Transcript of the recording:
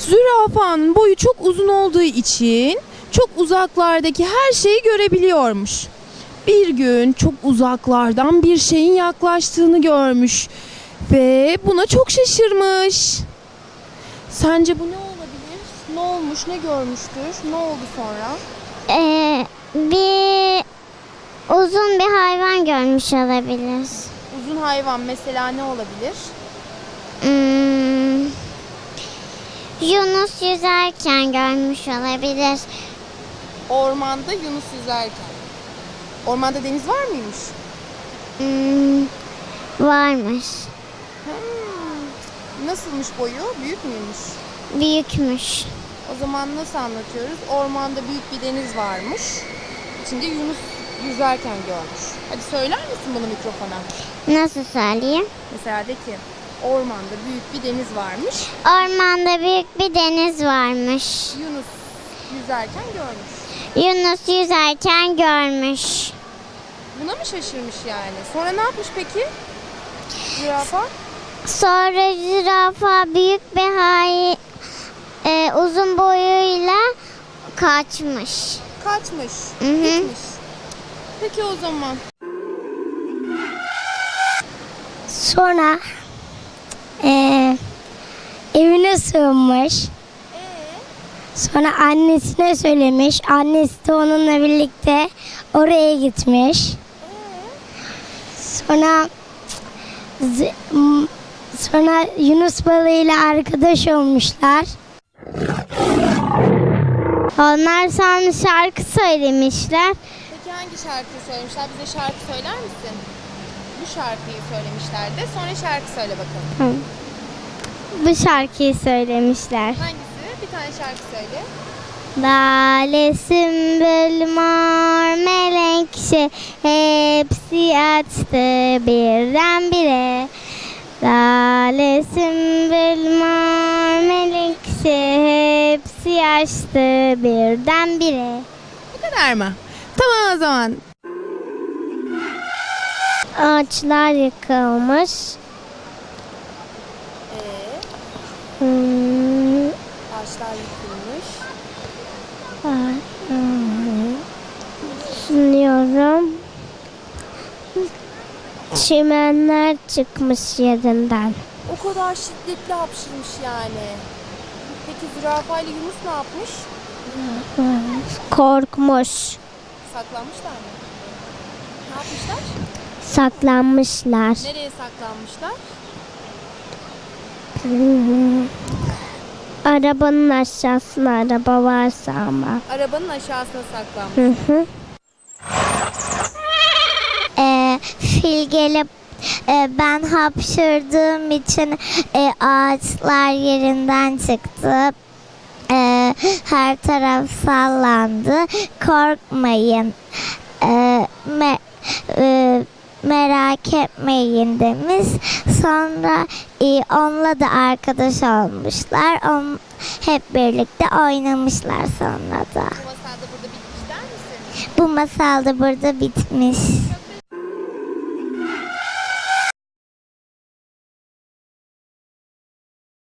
Zürafanın boyu çok uzun olduğu için çok uzaklardaki her şeyi görebiliyormuş. Bir gün çok uzaklardan bir şeyin yaklaştığını görmüş ve buna çok şaşırmış. Sence bu ne olabilir? Ne olmuş, ne görmüştür? Ne oldu sonra? Ee, bir uzun bir hayvan görmüş olabilir. Uzun hayvan mesela ne olabilir? Hmm, Yunus yüzerken görmüş olabilir. Ormanda Yunus yüzerken. Ormanda deniz var mıymış? Hmm, varmış. Hmm. Nasılmış boyu? Büyük müymüş? Büyükmüş. O zaman nasıl anlatıyoruz? Ormanda büyük bir deniz varmış. İçinde Yunus yüzerken görmüş. Hadi söyler misin bunu mikrofona? Nasıl söyleyeyim? Mesela de ki ormanda büyük bir deniz varmış. Ormanda büyük bir deniz varmış. Yunus yüzerken görmüş. Yunus yüzerken görmüş. Buna mı şaşırmış yani? Sonra ne yapmış peki? Zürafa? Sonra zürafa büyük bir hay e, uzun boyuyla kaçmış. Kaçmış. Hı hı. Gitmiş. Peki o zaman. Sonra e, evine sığınmış. Ee, Sonra annesine söylemiş. Annesi de onunla birlikte oraya gitmiş. Sonra z- m- sonra Yunus balığıyla arkadaş olmuşlar. Onlar sonra şarkı söylemişler. Peki hangi şarkıyı söylemişler? Bize şarkı söyler misin? Bu şarkıyı söylemişlerdi. Sonra şarkı söyle bakalım. Bu şarkıyı söylemişler. Hangisi? Bir tane şarkı söyle. Lale, sümbül, mor, melekşe hepsi açtı birdenbire. Lale, sümbül, mor, melekşe hepsi açtı birdenbire. Bu kadar mı? Tamam o zaman. Ağaçlar yıkılmış. Ee, Hmm, ağaçlar yıkılmış. Düşünüyorum. Çimenler çıkmış yerinden. O kadar şiddetli hapşırmış yani. Peki zürafa ile Yunus ne yapmış? Korkmuş. Saklanmışlar mı? Ne yapmışlar? Saklanmışlar. Nereye saklanmışlar? Arabanın aşağısına araba varsa ama. Arabanın aşağısına saklanmış. Hı hı. Ee, fil gelip e, ben hapşırdığım için e, ağaçlar yerinden çıktı. E, her taraf sallandı. Korkmayın. E, me- e, merak etmeyin demiş. Sonra e, onunla da arkadaş olmuşlar. On, hep birlikte oynamışlar sonra da. Bu masalda burada bitmiş der misin? Bu masal da burada bitmiş.